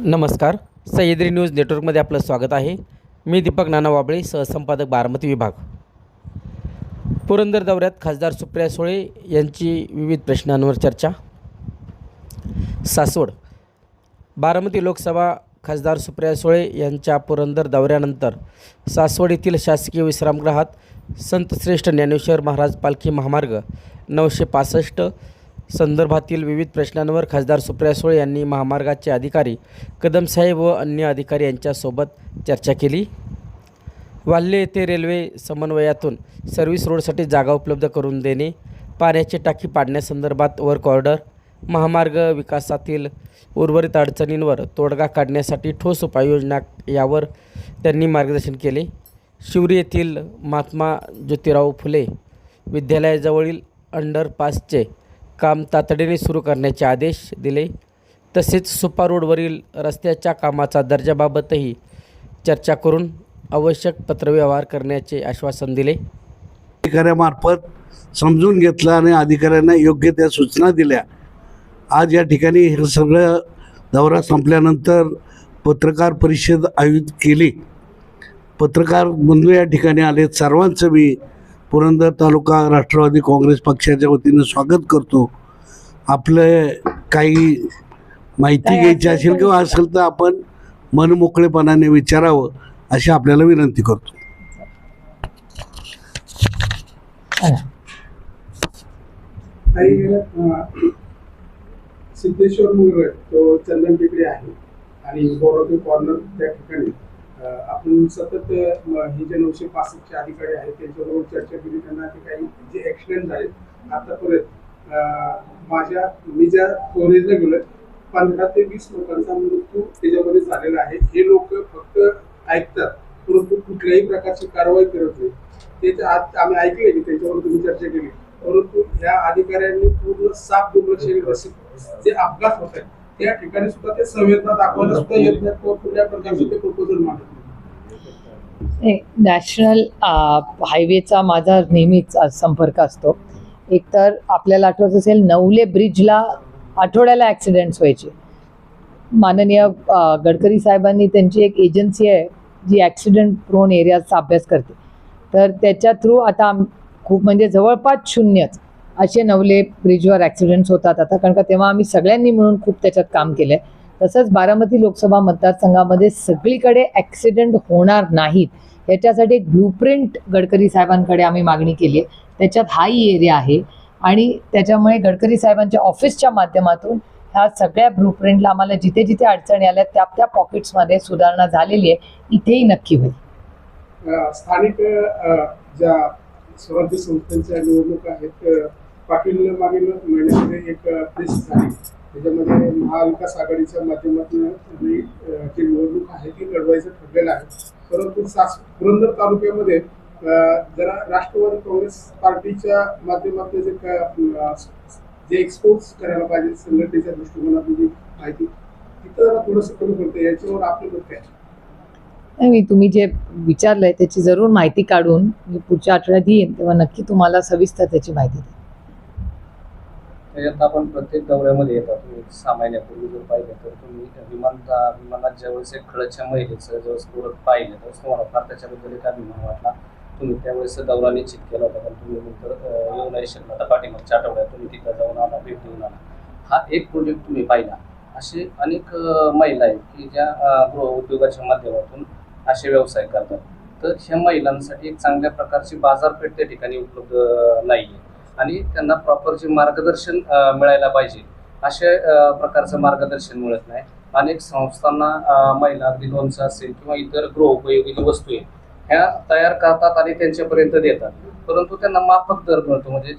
नमस्कार सह्याद्री न्यूज नेटवर्कमध्ये आपलं स्वागत आहे. मी दीपक नाना वाबळे सहसंपादक बारामती विभाग. पुरंदर दौऱ्यात खासदार सुप्रिया सुळे यांची विविध प्रश्नांवर चर्चा. सासवड बारामती लोकसभा खासदार सुप्रिया सुळे यांच्या पुरंदर दौऱ्यानंतर सासवड येथील शासकीय विश्रामगृहात संतश्रेष्ठ ज्ञानेश्वर महाराज पालखी महामार्ग नऊशे पासष्ट संदर्भातील विविध प्रश्नांवर खासदार सुप्रिया सुळे यांनी महामार्गाचे अधिकारी कदमसाहेब व अन्य अधिकारी यांच्यासोबत चर्चा केली. वाल्हे येथे रेल्वे समन्वयातून सर्व्हिस रोडसाठी जागा उपलब्ध करून देणे पाण्याची टाकी पाडण्यासंदर्भात वर्क ऑर्डर महामार्ग विकासातील उर्वरित अडचणींवर तोडगा काढण्यासाठी ठोस उपाययोजना यावर त्यांनी मार्गदर्शन केले. शिवरी येथील महात्मा ज्योतिराव फुले विद्यालयाजवळील अंडरपासचे काम तातडीने सुरू करण्याचे आदेश दिले. तसेच सुपा रोडवरील रस्त्याच्या कामाचा दर्जाबाबतही चर्चा करून आवश्यक पत्रव्यवहार करण्याचे आश्वासन दिले. अधिकाऱ्यामार्फत समजून घेतलं आणि अधिकाऱ्यांना योग्य त्या सूचना दिल्या. आज या ठिकाणी हे सगळं दौरा संपल्यानंतर पत्रकार परिषद आयोजित केली. पत्रकार बंधू या ठिकाणी आले. सर्वांचं मी पुरंदर तालुका राष्ट्रवादी काँग्रेस पक्षाच्या वतीनं स्वागत करतो. आपलं काही माहिती घ्यायची असेल किंवा असेल तर आपण मनमोकळेपणाने विचारावं अशी आपल्याला विनंती करतो. सिद्धेश्वर मंगळ तो चंदन टेकडी आहे आणि बोरोटी कॉर्नर त्या ठिकाणी. आपण सतत हे जे नऊशे पासष्टचे अधिकारी आहेत त्यांच्याबरोबर चर्चा केली त्यांना ते काही जे ऍक्सिडेंट झाले आतापर्यंत माझ्या मी ज्या स्टोरेजला गेलो पंधरा ते वीस लोकांचा मृत्यू त्याच्यामध्ये झालेला आहे. हे लोक फक्त ऐकतात परंतु कुठल्याही प्रकारची कारवाई करत नाही. ते आज आम्ही ऐकले की त्याच्यावर तुम्ही चर्चा केली. परंतु ह्या अधिकाऱ्यांनी पूर्ण साफ दुर्लक्ष केलं जे अपघात होत आहेत त्या ठिकाणी सुद्धा ते संवेदना दाखवायला सुद्धा येत नाही किंवा कुठल्या प्रकारचे ते प्रपोजल मांडत नॅशनल हायवेचा माझा नेहमीच संपर्क असतो. एकतर आपल्याला आठवत असेल नवले ब्रिजला आठवड्याला ॲक्सिडेंट्स व्हायचे. माननीय गडकरी साहेबांनी त्यांची एक एजन्सी आहे जी ॲक्सिडेंट प्रोन एरियाचा अभ्यास करते. तर त्याच्या थ्रू आता आम- खूप म्हणजे जवळपास शून्यच असे नवले ब्रिजवर ॲक्सिडेंट्स होतात आता. कारण का तेव्हा आम्ही सगळ्यांनी मिळून खूप त्याच्यात काम केलं आहे तसंच बारामती लोकसभा मतदारसंघामध्ये सगळीकडे ॲक्सिडेंट होणार नाहीत. याच्यासाठी एक ब्लूप्रिंट गडकरी साहेबांकडे आम्ही मागणी केली आहे. त्याच्यात हाही एरिया आहे. आणि त्याच्यामुळे गडकरी साहेबांच्या ऑफिसच्या माध्यमातून ह्या सगळ्या ब्लूप्रिंटला आम्हाला जिथे जिथे अडचणी आल्या त्या त्या पॉकेट्समध्ये सुधारणा झालेली आहे. इथेही नक्की होईल. स्थानिक ज्या स्वराज्य संस्थांच्या निवडणूक आहेत पाटील मागील महिन्यामध्ये एक प्रेस झाली महाविकास आघाडीच्या माध्यमातून ही, जी निवडणूक आहे ती लढवायचं ठरलेलं आहे. परंतु सास पुरंदर तालुक्यामध्ये जरा राष्ट्रवादी काँग्रेस पार्टीच्या माध्यमातून जे काय, जे एक्सपोज करायला पाहिजे संघटनेच्या दृष्टिकोनातून जी माहिती तिथं जरा कमी पडतं. याच्यावर आपलं मत काय? नाही मी तुम्ही जे विचारलंय त्याची जरूर माहिती काढून मी पुढच्या आठवड्यात येईन तेव्हा नक्की तुम्हाला सविस्तर त्याची माहिती देईन. त्याच्यात आपण प्रत्येक दौऱ्यामध्ये येतात तुम्ही सहा महिन्यापूर्वी जर पाहिलं तर तुम्ही विमानचा विमानात ज्यावेळेस एक खळच्या महिलेचं ज्यावेळेस प्रोडक्ट पाहिलं त्यावेळेस तुम्हाला फार त्याच्याबद्दल एक अभिमान वाटला. तुम्ही त्यावेळेस दौरा निश्चित केला होता पण तुम्ही नंतर येऊ नाही शकला आता पाठीमागच्या आठवड्यात तुम्ही तिथं जाऊन आला भेट देऊन आला. हा एक प्रोजेक्ट तुम्ही पाहिला. असे अनेक महिला आहेत की ज्या गृह उद्योगाच्या माध्यमातून असे व्यवसाय करतात. तर ह्या महिलांसाठी एक चांगल्या प्रकारची बाजारपेठ त्या ठिकाणी उपलब्ध नाही आहे आणि त्यांना प्रॉपर जे मार्गदर्शन मिळायला पाहिजे अशा प्रकारचं मार्गदर्शन मिळत नाही. अनेक संस्थांना महिला अगदी लोणचं असेल किंवा इतर गृहोपयोगी जी वस्तू आहेत ह्या तयार करतात आणि त्यांच्यापर्यंत देतात. परंतु त्यांना माफक दर मिळतो. म्हणजे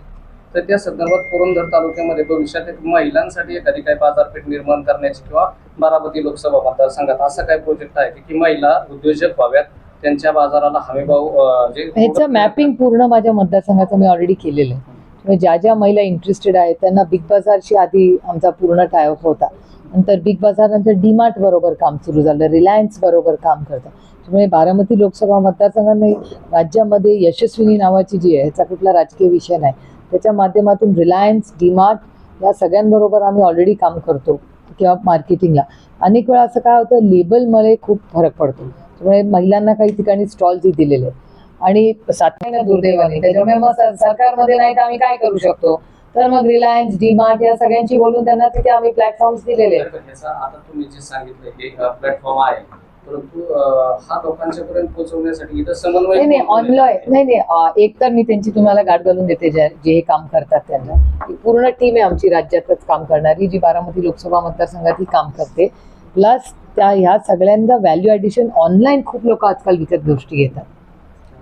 तर त्या संदर्भात पुरंदर तालुक्यामध्ये भविष्यात एक महिलांसाठी एखादी काही बाजारपेठ निर्माण करण्याची किंवा बारामती लोकसभा मतदारसंघात असा काही प्रोजेक्ट आहे की महिला उद्योजक व्हाव्यात. त्यांच्या बाजाराला हमीभाव जे मॅपिंग पूर्ण माझ्या मतदारसंघाचं मी ऑलरेडी केलेलं आहे. म्हणजे ज्या ज्या महिला इंटरेस्टेड आहेत त्यांना बिग बाजारशी आधी आमचा पूर्ण टायअप होता. नंतर बिग बाजार नंतर डीमार्ट बरोबर काम सुरू झालं. रिलायन्स बरोबर काम करतं. त्यामुळे बारामती लोकसभा मतदारसंघाने राज्यामध्ये यशस्विनी नावाची जी आहे ह्याचा कुठला राजकीय विषय नाही. त्याच्या माध्यमातून रिलायन्स डीमार्ट या सगळ्यांबरोबर आम्ही ऑलरेडी काम करतो किंवा मार्केटिंगला अनेक वेळा असं काय होतं लेबलमध्ये खूप फरक पडतो. त्यामुळे महिलांना काही ठिकाणी स्टॉल्सही दिलेले आहेत. आणि सातव्या दुर्दैवाने. त्याच्यामुळे मग सरकारमध्ये नाही तर आम्ही काय करू शकतो? तर मग रिलायन्स डीमार्ट या सगळ्यांशी बोलून त्यांना तिथे आम्ही प्लॅटफॉर्म्स दिलेले आता तुम्ही जे सांगितलं प्लॅटफॉर्म आहे. नाही नाही ऑनलाईन नाही एक तर मी त्यांची तुम्हाला गाठ घालून देते जे हे काम करतात त्यांना. पूर्ण टीम आहे आमची राज्यातच काम करणारी जी बारामती लोकसभा मतदारसंघात ही काम करते. प्लस त्या ह्या सगळ्यांचा व्हॅल्यू ॲडिशन ऑनलाईन खूप लोक आजकाल विकत गोष्टी घेतात.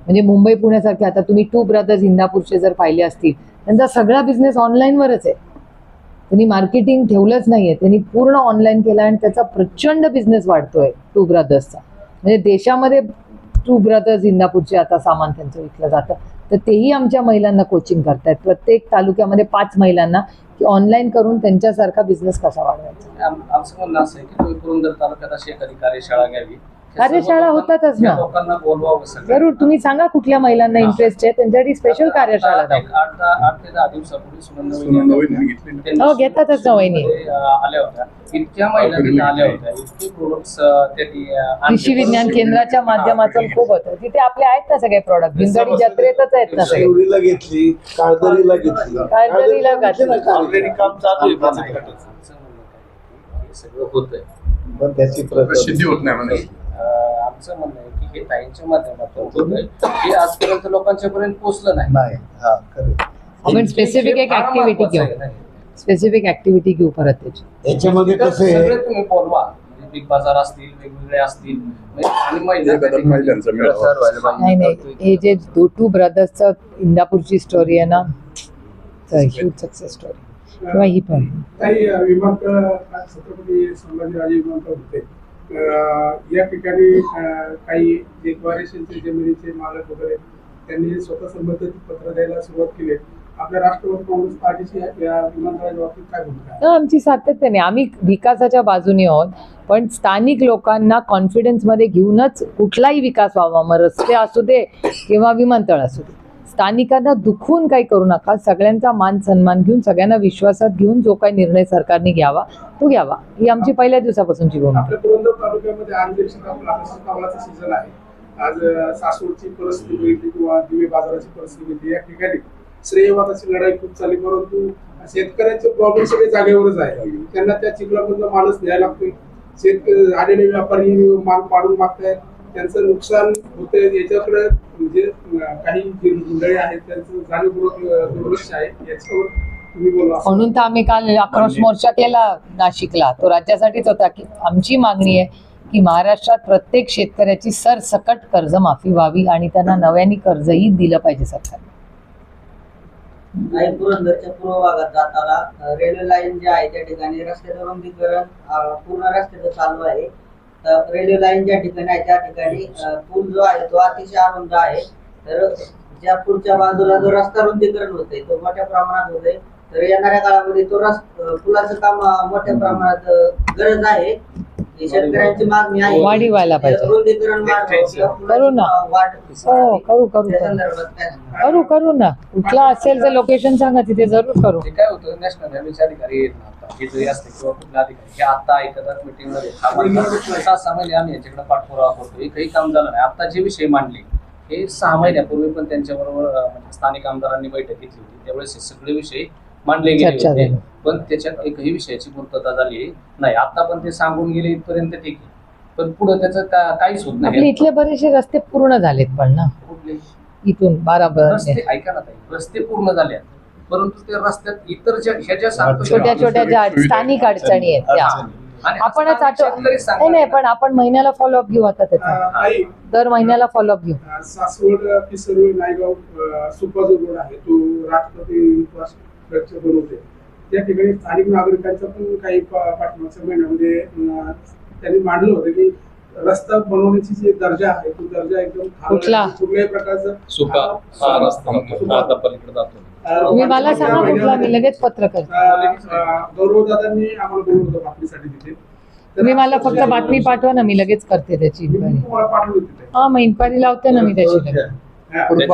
म्हणजे मुंबई पुण्यासारखे आता तुम्ही टू ब्रदर्स इंदापूरचे जर पाहिले असतील त्यांचा सगळा बिझनेस ऑनलाईनवरच आहे. त्यांनी मार्केटिंग ठेवलंच नाहीये. त्यांनी पूर्ण ऑनलाईन केला आणि त्याचा प्रचंड बिझनेस वाढतोय टू ब्रदर्सचा म्हणजे देशामध्ये टू ब्रदर्स इंदापूरचे आता सामान त्यांचं विकलं जातं. तर तेही आमच्या महिलांना कोचिंग करतायत. प्रत्येक तालुक्यामध्ये पाच महिलांना की ऑनलाईन करून त्यांच्यासारखा बिझनेस कसा वाढवायचा? आमचं म्हणणं असं आहे की तुम्ही पुरंदर तालुक्यात अशी एखादी कार्यशाळा घ्यावी. कार्यशाळा होतातच ना. सगळं जरूर तुम्ही सांगा कुठल्या महिलांना इंटरेस्ट आहे? त्यांच्यासाठी स्पेशल कार्यशाळा हो, घेतातच ना वहिनी. इतक्या महिला आल्या होत्या. इतके. कृषी विज्ञान केंद्राच्या माध्यमातून खूप होतं. तिथे आपले आहेत ना सगळे प्रॉडक्ट भिंगडी जत्रेतच आहेत ना सगळे. शिवरीला घेतली काळदरीला घेतली. काळदरीला घातली. ऑलरेडी काम चालू आहे सगळं पण त्याची सिद्धी होत नाही म्हणे. आमचं म्हणणं आहे की हे ताईंच्या माध्यमातून होतंय. हे आजपर्यंत लोकांच्या पर्यंत पोहोचलं नाही. नाही हा खरं. आपण स्पेसिफिक एक हे ऍक्टिव्हिटी घेऊ. स्पेसिफिक ऍक्टिव्हिटी घेऊ परत त्याची. याच्यामध्ये कसं आहे? सगळे तुम्ही बोलवा. म्हणजे बिग बाजार असतील वेगवेगळे असतील. म्हणजे नाही नाही. हे जे दो टू ब्रदर्सचं इंदापूरची स्टोरी आहे ना ह्यूज सक्सेस स्टोरी किंवा ही पण. काही विमानतळ छत्रपती संभाजीराजे विमानतळ होते. या ठिकाणी काही जे द्वारेशींचे जमिनीचे मालक वगैरे त्यांनी स्वतः संबंधित पत्र द्यायला सुरुवात केली. आपल्या राष्ट्रवादी काँग्रेस पार्टीची या विमानतळाच्या बाबतीत काय भूमिका आमची सातत्याने आम्ही विकासाच्या बाजूने आहोत पण स्थानिक लोकांना कॉन्फिडन्समध्ये घेऊनच कुठलाही विकास व्हावा. मग रस्ते असू दे किंवा विमानतळ असू दे. स्थानिकांना दुखवून काही करू नका. सगळ्यांचा मान सन्मान घेऊन सगळ्यांना विश्वासात घेऊन जो काही निर्णय सरकारने घ्यावा तो घ्यावा. ही आमची पहिल्या दिवसापासूनची भूमिका तालुक्यामध्ये आज सासूरची परिस्थिती बघितली किंवा दिवे बाजाराची परिस्थिती बघितली. या ठिकाणी श्रेयवादाची लढाई खूप चालली परंतु शेतकऱ्यांचे प्रॉब्लेम सगळे जागेवरच आहे. त्यांना त्या चिखलामधला मालच न्यायला लागतोय. शेतकरी आलेले व्यापारी माल पाडून मागतायत. त्यांचं नुकसान होतंय याच्याकडे म्हणजे काही जे मंडळी आहेत त्यांचं जाणीवपूर्वक दुर्लक्ष आहे. याच्यावर तुम्ही बोला. म्हणून तर आम्ही काल आक्रोश मोर्चा केला नाशिकला. तो राज्यासाठीच होता की आमची मागणी आहे की महाराष्ट्रात प्रत्येक शेतकऱ्याची सरसकट कर्जमाफी व्हावी आणि त्यांना नव्याने कर्जही दिलं पाहिजे सरकार. पुरंदरच्या पूर्व भागात जाताना रेल्वे लाईन जे आहे त्या ठिकाणी रस्त्याचं रुंदीकरण पूर्ण रस्त्याचं चालू आहे. रेल्वे लाईन ज्या ठिकाणी आहे त्या ठिकाणी पूल जो आहे तो अतिशय अरुंद आहे. तर ज्या पुढच्या बाजूला जो रस्ता रुंदीकरण होते तो मोठ्या प्रमाणात होते तर येणाऱ्या काळामध्ये तो रस अ, पुलाचं काम मोठ्या प्रमाणात गरज आहे. ही शेतकऱ्यांची मागणी आहे. वाढी व्हायला पाहिजे. रुंदीकरण करू ना. वाढ हो करू करू करू. संदर्भात काय सांगणार? करू करू ना. कुठला असेल तर लोकेशन सांगा तिथे जरूर करू. काय होतं नॅशनल अधिकारी हे जरी असते किंवा कुठले अधिकारी हे आता ऐकतात मीटिंगमध्ये हा म्हणतात, सहा सहा महिने आम्ही याच्याकडे पाठपुरावा करतो. एकही काम झालं नाही. आता जे विषय मांडले हे सहा महिन्यापूर्वी पण त्यांच्याबरोबर म्हणजे स्थानिक आमदारांनी बैठक घेतली होती. त्यावेळेस हे सगळे विषय मांडले गेले होते. पण त्याच्यात एकही विषयाची पूर्तता झाली नाही. आता पण ते सांगून गेले इथपर्यंत ठीक आहे. पण पुढे त्याचं काहीच होत नाही. इथले बरेचसे रस्ते पूर्ण झालेत पण ना? इथून बारा रस्ते ऐका ना रस्ते पूर्ण झाले. परंतु त्या रस्त्यात इतर ज्या ह्या ज्या सांगतो छोट्या छोट्या ज्या स्थानिक अडचणी आहेत त्या. आणि आपणच आठव नाही नाही पण आपण महिन्याला फॉलोअप घेऊ आता त्याचा. दर महिन्याला फॉलोअप घेऊ. सासवड पिसर्वे नायगाव सुपा जो रोड आहे तो राष्ट्रपती इन्फ्रास्ट्रक्चर बनवते त्या ठिकाणी स्थानिक नागरिकांचा पण काही पा- पाठिंबाच्या महिन्यामध्ये त्यांनी मांडलं होतं की रस्ता बनवण्याची जी दर्जा आहे तो दर्जा एकदम. कुठल्याही प्रकारचं सुपा. हा रस्ता. आता पलीकडे जातो. तुम्ही मला सांगा कुठला मी लगेच पत्र करते. तुम्ही मला फक्त बातमी पाठवा ना मी लगेच करते त्याची मी इन्क्वायरी तुम्हाला पाठवली होती हा मग इन्क्वायरी लावते ना मी त्याची. लगेच. त्याचे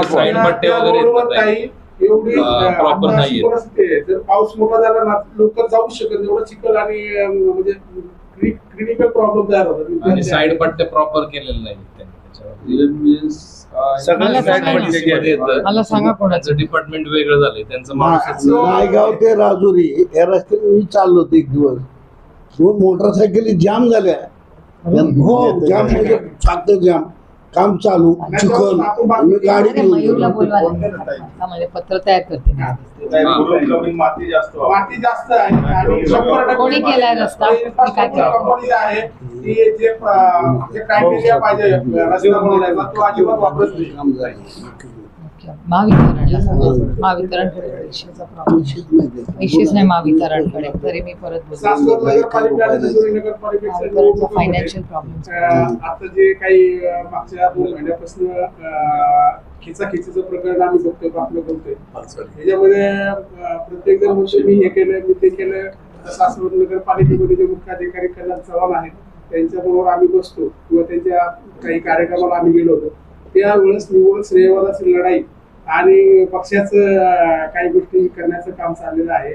अशी नाहीये. जर पाऊस मोठा झाला ना लोक जाऊ शकत. एवढं चिखल आणि म्हणजे क्रिटिकल प्रॉब्लेम तयार होतात. आणि साईड पट्टे प्रॉपर केलेले नाही त्यांनी. मला सांगा. मला कोणाचं डिपार्टमेंट वेगळं झालंय त्यांचं माणूस नायगाव ते राजुरी या रस्त्याने मी चाललो होतो एक दिवस दोन मोटरसायकली जाम झाल्या हो जाम म्हणजे सारखं जाम काम चालू चिखल मी गाडी म्हणजे पत्र तयार करते. माती जास्त आहे. कोणी केलाय रस्ता? कंपनी आहे ती जे जे क्रायटेरिया पाहिजे रस्ता बनवण्याचा तो अजिबात वापरत नाही. काम झालं. ओके. महावितरणला सांगा महावितरणकडे पैशाचा प्रॉब्लेम. विशेष नाही महावितरणकडे तरी मी परत बोलते. फायनान्शियल प्रॉब्लेम आता जे काही मागच्या दोन महिन्यापासून खिचाखिचीचं प्रकरण आम्ही बघतोय बातम्या बघतोय. त्याच्यामध्ये प्रत्येक जण म्हणतो मी हे केलं मी ते केलं सासवड नगरपालिकेमध्ये जे मुख्य अधिकारी कल्याण चव्हाण आहेत त्यांच्याबरोबर आम्ही बसतो. किंवा त्यांच्या काही कार्यक्रमाला आम्ही गेलो होतो. त्यावेळेस निव्वळ श्रेयवादाची लढाई आणि पक्षाचं काही गोष्टी करण्याचं काम चाललेलं आहे.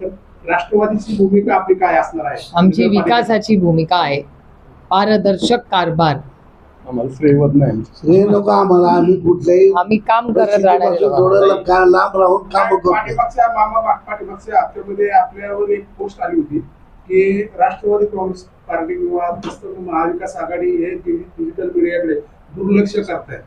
तर राष्ट्रवादीची भूमिका आपली काय असणार आहे? आमची विकासाची भूमिका आहे. पारदर्शक कारभार. हे लोक आम्हाला आम्ही कुठल्याही आम्ही काम करत राहणारे. थोडं लांब राहून काम करतो पाठीमागच्या मामा पा- पाठीमागच्या हप्त्यामध्ये आपल्यावर एक पोस्ट आली होती की राष्ट्रवादी काँग्रेस पार्टी किंवा तसं महाविकास आघाडी हे डिजिटल मीडियाकडे दुर्लक्ष करतायत.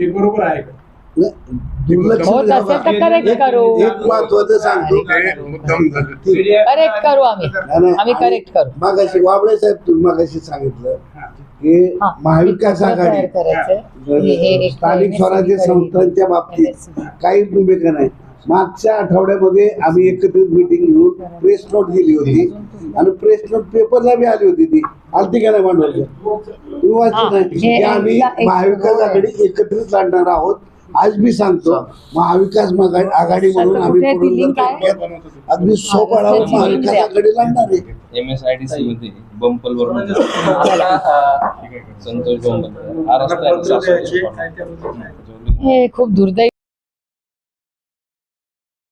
हे बरोबर आहे का? दुर्लक्ष होत म्हणजे असेल तर बघा, करेक्ट एक- करू. एक महत्वाचं सांगतो. करेक्ट करू आम्ही. नाही, नाही, आम्ही करेक्ट करू. मागाशी वाबळे साहेब तुम्ही मागाशी सांगितलं हा. की हा. महाविकास तयार आघाडी करायचंय. हे- हे एक स्थानिक स्वराज्य संस्थांच्या बाबतीत. काही भूमिका नाही. मागच्या आठवड्यामध्ये आम्ही एकत्रित मिटिंग घेऊन प्रेस नोट दिली होती. आणि प्रेस नोट पेपरला बी आली होती ती. आलती का नाही तुम्ही वाचली हा, नाही. हे की आम्ही एकदा एक- महाविकास आघाडी एकत्रित लढणार आहोत. आज मी सांगतो महाविकास मागा- आघाडी म्हणून आम्ही अगदी सोपाडावर महाविकास. आघाडी लढणार आहे. M S I D C मध्ये बंपल वर म्हणजे अं, संतोष बंपल. हा. हे खूप दुर्दैवी